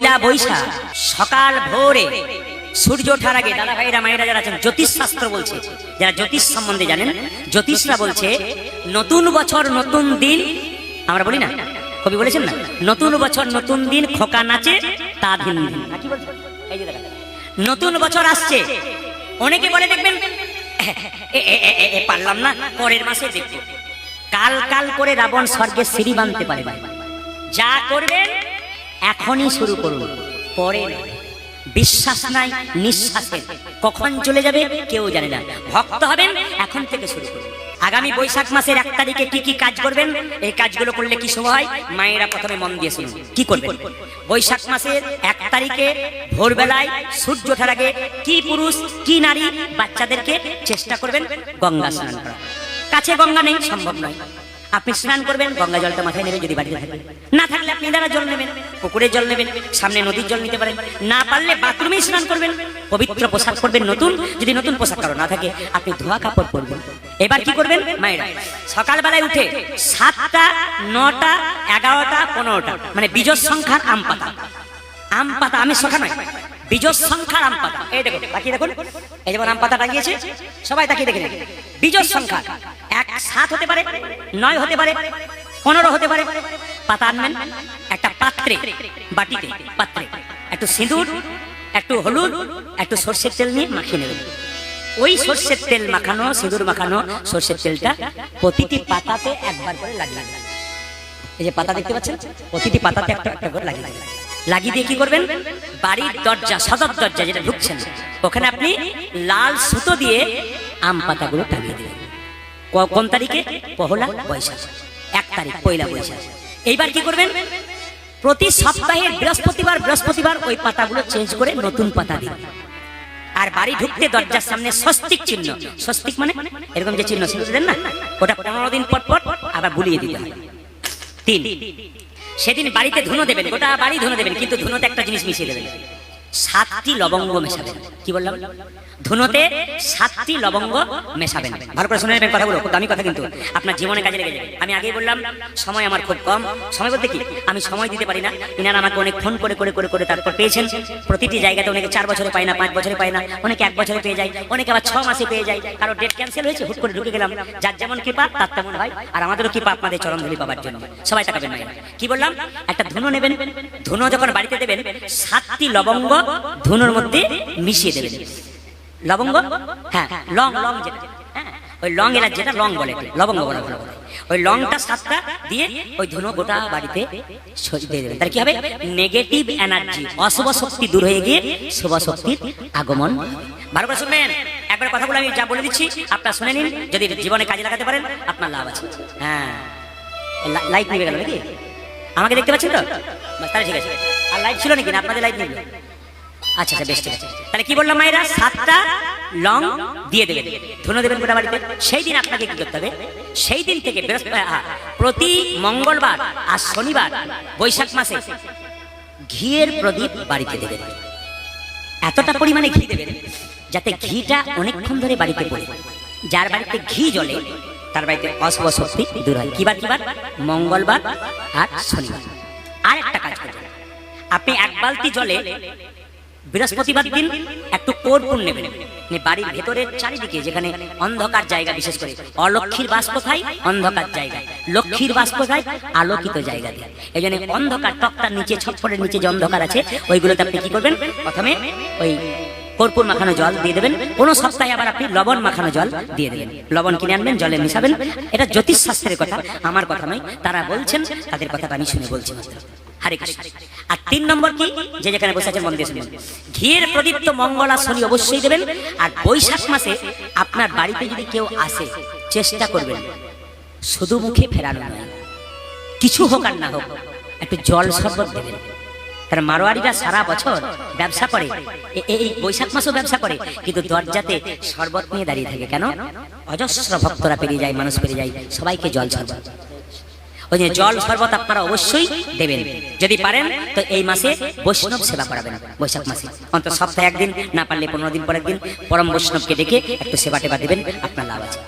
পয়লা বৈশাখ, সকাল ভোরে সূর্য ওঠার আগে দাদা ভাইরা মায়েরা যারা আছেন, জ্যোতিষ শাস্ত্র বলছে। যারা জ্যোতিষ সম্বন্ধে জানেন, জ্যোতিষরা বলছে, নতুন বছর, নতুন দিন। আমরা বলি না, কবি বলেছেন না, নতুন বছর, নতুন দিন, খোকা নাচে, তা দিন। নতুন বছর আসছে। অনেকে বলে, দেখবেন পারলাম না, পরের মাসে দেখব। কাল কাল করে রাবণ স্বর্গের সিঁড়ি বাঁধতে পারে যা করবেন এখনই শুরু করুন। পরে বিশ্বাস নাই নিঃশ্বাসের কখন চলে যাবে কেউ জানে না। ভক্ত হবেন, এখন থেকে শুরু করুন। আগামী বৈশাখ মাসের এক তারিখে কি কি কাজ করবেন? এই কাজগুলো করলে কি শুভ হয়? মায়েরা প্রথমে মন দিয়ে শুনুন, কি করবেন? বৈশাখ মাসের এক তারিখে ভোরবেলায় সূর্য ওঠার আগে কি পুরুষ, কি নারী বাচ্চাদেরকে চেষ্টা করবেন? গঙ্গা স্নান করা। কাছে গঙ্গা নেই, সম্ভব নয়। আপনি স্নান করবেন, গঙ্গা জলটা মাথায় নেবেন যদি বাড়িতে থাকে না থাকলে আপনি দ্বারা জল নেবেন পুকুরের জল নেবেন, সামনে নদীর জল নিতে পারেন। না পারলে বাথরুমেই স্নান করবেন। পবিত্র পোশাক করবেন নতুন, যদি নতুন পোশাক কারও না থাকে, আপনি ধোয়া কাপড় পরবেন। এবার কি করবেন, মায়েরা? সকালবেলায় উঠে সাতটা, নটা, এগারোটা, পনেরোটা মানে বিজয় সংখ্যার আম পাতা। আম পাতা আমি সখা নয় বিজয় সংখ্যার আম পাতা। এই দেখুন, তাকিয়ে দেখুন। এই যেমন আম পাতা টাঙিয়েছে সবাই তাকিয়ে দেখে নেবেন বিজয় সংখ্যা। সাত হতে পারে, নয় হতে পারে, পনেরো হতে পারে। পাতা আনবেন, একটা পাত্রে, বাটিতে, পাত্রে। একটু সিঁদুর, একটু হলুদ, একটু সর্ষের তেল নিয়ে মাখিয়ে নেবেন। ওই সর্ষের তেল মাখানো, সিঁদুর মাখানো সর্ষের তেলটা প্রতিটি পাতাতে একবার করে লাগিয়ে এই যে পাতা দেখতে পাচ্ছেন? প্রতিটি পাতাতে একটা একটা করে লাগিয়ে দেবেন লাগিয়ে দিয়ে কি করবেন? বাড়ির দরজা সদর দরজা যেটা ঢুকছেন ওখানে আপনি লাল সুতো দিয়ে আম পাতাগুলো টাঙিয়ে দেবেন। কোন তারিখে? পহলা বৈশাখ। এক তারিখ, পয়লা বৈশাখ। এইবার কি করবেন? প্রতি সপ্তাহে বৃহস্পতিবার বৃহস্পতিবার ওই পাতাগুলো চেঞ্জ করে নতুন পাতা দিন। আর বাড়ি ঢুকতে দরজার সামনে স্বস্তিক চিহ্ন। স্বস্তিক মানে? এরকম যে চিহ্ন দেন না? ওটা পনেরো দিন পর পর আবার বুলিয়ে দিতে তিন, সেদিন বাড়িতে ধুনো দেবেন, গোটা বাড়ি ধুনো দেবেন, কিন্তু ধুনোতে একটা জিনিস মিশিয়ে দেবেন। সাতটি লবঙ্গ মেশাবেন। কি বললাম? ধুনোতে সাতটি লবঙ্গ মেশাবেন। ভালো করে শুনে নেবেন কথাগুলো, খুব দামি কথা কিন্তু। আপনার জীবনে কাজে লেগে যাবে। আমি আগেই বললাম, সময় আমার খুব কম। সময় বলতে কি? আমি সময় দিতে পারি না। ইনারা আমাকে অনেক ফোন করে করে করে করে তারপর পেয়েছেন। প্রতিটি জায়গাতে অনেকে চার বছরে পায় না, পাঁচ বছরে পায় না। অনেকে এক বছরে পেয়ে যায়, অনেকে আবার ছ মাসে পেয়ে যায়। কারও ডেট ক্যান্সেল হয়েছে, হুট করে ঢুকে গেলাম। যার যেমন কৃপা, তার তেমন হয়। আর আমাদেরও কৃপা আপনাদের চরণ ধুলি পাবার জন্য। সবাই তাকাবেন কি বললাম? একটা ধুনো নেবেন। ধুনো যখন বাড়িতে দেবেন, সাতটি লবঙ্গ ধুনোর মধ্যে মিশিয়ে দেবেন। লবঙ্গ? হ্যাঁ লং লং হ্যাঁ, ওই লং এলাচ যেটা লং বলে লবঙ্গ বলে ওই লংটা সাতটা দিয়ে ওই ধুনো গোটা বাড়িতে দিয়ে দেবেন। তার কি হবে? নেগেটিভ এনার্জি অশুভ শক্তি দূর হয়ে গিয়ে শুভ শক্তির আগমন ভালো করে শুনবেন? একবার কথাগুলো আমি যা বলে দিচ্ছি আপনারা শুনে নিন। যদি জীবনে কাজে লাগাতে পারেন আপনার লাভ আছে। হ্যাঁ। লাইট নিবে গেল নাকি? আমাকে দেখতে পাচ্ছেন তো? তাহলে ঠিক আছে। আর লাইট ছিল নাকি? আপনাদের লাইট নিবে। আচ্ছা আচ্ছা বেশ ঠিক আছে। তাহলে কি বললাম মায়েরা? সাতটা লং দিয়ে দেবেন। ধুনো দেবেন গোটা বাড়িতে। সেই দিন আপনাকে কি করতে হবে? সেই দিন থেকে প্রতি মঙ্গলবার আর শনিবার বৈশাখ মাসে ঘিয়ের প্রদীপ বাড়িতে দেবেন। এতটা পরিমাণে ঘি দেবেন যাতে ঘিটা অনেকক্ষণ ধরে বাড়িতে পড়ে। যার বাড়িতে ঘি জ্বলে তার বাড়িতে অশুভ শক্তি দূর হয়। কিবার কিবার মঙ্গলবার আর শনিবার। আর একটা কাজ করবেন। আপনি এক বালতি জলে বৃহস্পতিবার দিন একটু কর্পূর নেবেন বাড়ির ভেতরের চারিদিকে যেখানে অন্ধকার জায়গা বিশেষ করে অলক্ষীর বাস কোথায় অন্ধকার জায়গা, লক্ষ্মীর বাস কোথায় আলোকিত জায়গা দিয়ে। এই জন্য অন্ধকার তক্তার নিচে, ছপ্পরের নিচে যে অন্ধকার আছে, ওইগুলোতে আপনি কি করবেন? প্রথমে ওই কর্পূর মাখানো জল দিয়ে দেবেন। কোনো সপ্তাহে আবার আপনি লবণ মাখানো জল দিয়ে দেবেন। লবণ কিনে আনবেন, জলে মিশাবেন। এটা জ্যোতিষ শাস্ত্রের কথা, আমার কথা নয়, তারা বলছেন, তাদের কথাটা আমি শুনে বলছি আর তিন নম্বর কি? যে যেখানে বসে আছেন মন ঘিয়ের প্রদীপ্ত মঙ্গল শনি অবশ্যই দেবেন। আর বৈশাখ মাসে আপনার বাড়িতে যদি কেউ আসে, চেষ্টা করবেন। শুধু মুখে ফেরানো নয়, কিছু হোক আর না হোক, একটু জল শরবত দেবেন। কারণ মারোয়ারিরা সারা বছর ব্যবসা করে। এই বৈশাখ মাসও ব্যবসা করে। কিন্তু দরজাতে শরবত নিয়ে দাঁড়িয়ে থাকে কেন? অজস্র ভক্তরা পেরিয়ে যায়, মানুষ পেরিয়ে যায়, সবাইকে জল শরবত। ওই যে জল শরবত আপনারা অবশ্যই দেবেন। যদি পারেন, তো এই মাসে বৈষ্ণব সেবা করাবেন, বৈশাখ মাসে। অন্তত সপ্তাহে একদিন, না পারলে পনেরো দিন পর একদিন পরম বৈষ্ণবকে ডেকে একটু সেবা টেবা দেবেন, আপনার লাভ আছে।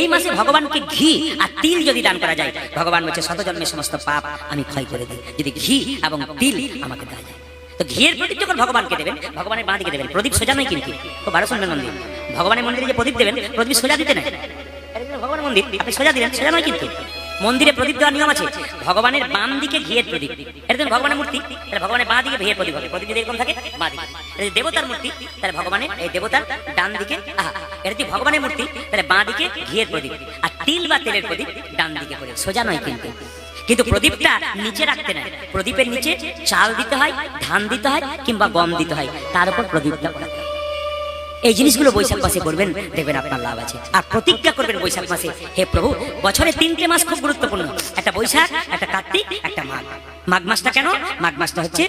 এই মাসে ভগবানকে ঘি আর তিল যদি দান করা যায়, ভগবান বলছে শত জন্মের সমস্ত পাপ আমি ক্ষয় করে দিই। যদি ঘি এবং তিল আমাকে দেওয়া যায়। তো ঘিয়ের প্রদীপ যখন ভগবানকে দেবেন, ভগবানের বাঁ দিকে দেবেন, প্রদীপ সোজা নয় কিন্তু, তো বারো শুনবেন মন্দির ভগবানের মন্দিরে যে প্রদীপ দেবেন, প্রদীপ সোজা দিতে নেই। ভগবানের মন্দির, আপনি সোজা দিলেন, সোজা নয় কিন্তু। মন্দিরে প্রদীপ দেওয়ার নিয়ম আছে। ভগবানের বাম দিকে ঘিয়ের প্রদীপ। এটা দেখুন ভগবানের মূর্তি, তাহলে ভগবানের বাঁ দিকে ঘিয়ের প্রদীপ হবে। প্রদীপ যদি এরকম থাকে, বাঁ দিকে। এটা যদি দেবতার মূর্তি, তাহলে ভগবানের এই দেবতার ডান দিকে, আহা। এটা যদি ভগবানের মূর্তি, তাহলে বাঁ দিকে ঘিয়ের প্রদীপ। আর তিল বা তেলের প্রদীপ ডান দিকে করে সোজা নয় কিন্তু। কিন্তু প্রদীপটা নিচে রাখতে নেয় প্রদীপের নিচে চাল দিতে হয়, ধান দিতে হয়, কিংবা গম দিতে হয়। তার উপর প্রদীপটা করা। এই জিনিসগুলো বৈশাখ মাসে করবেন দেখবেন আপনার লাভ আছে। আর প্রতিজ্ঞা করবেন বৈশাখ মাসে, হে প্রভু, বছরে তিনটে মাস খুব গুরুত্বপূর্ণ। একটা বৈশাখ, একটা কার্তিক, একটা মাঘ। মাঘ মাসটা কেন? মাঘ মাসটা হচ্ছে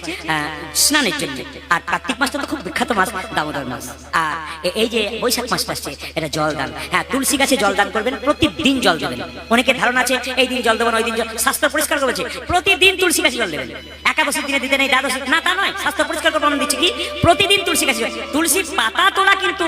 স্নানের জন্য। আর কার্তিক মাসটা তো খুব বিখ্যাত মাস, দামোদর মাস। আর এই যে বৈশাখ মাসটা আসছে, এটা জল দান হ্যাঁ তুলসী গাছে জল দান করবেন, প্রতিদিন জল দেবেন। অনেকের ধারণা আছে, এই দিন জল দেবেন ওই দিন জল শাস্ত্র পরিষ্কার করেছে প্রতিদিন তুলসী গাছে জল দেবেন। একাদশীর দিনে দিতে নেই, দ্বাদশী না, তা নয় শাস্ত্র পরিষ্কার করে প্রমাণ দিচ্ছে কি, প্রতিদিন তুলসী গাছে। তুলসী পাতা তোলা কিন্তু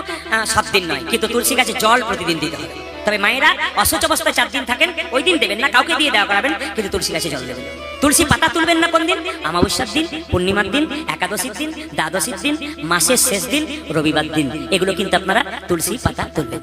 সব দিন নয়, কিন্তু তুলসী গাছে জল প্রতিদিন দিতে হবে। তবে মায়েরা অসুচ অবস্থায় চার দিন থাকেন, ওই দিন দেবেন না, কাউকে দিয়ে দেওয়া করাবেন, কিন্তু তুলসী গাছে জল দেবেন। তুলসী পাতা তুলবেন না কোন দিন অমাবস্যার দিন, পূর্ণিমার দিন, একাদশীর দিন, দ্বাদশীর দিন, মাসের শেষ দিন, রবিবার দিন। এগুলো কিন্তু আপনারা তুলসী পাতা তুলবেন।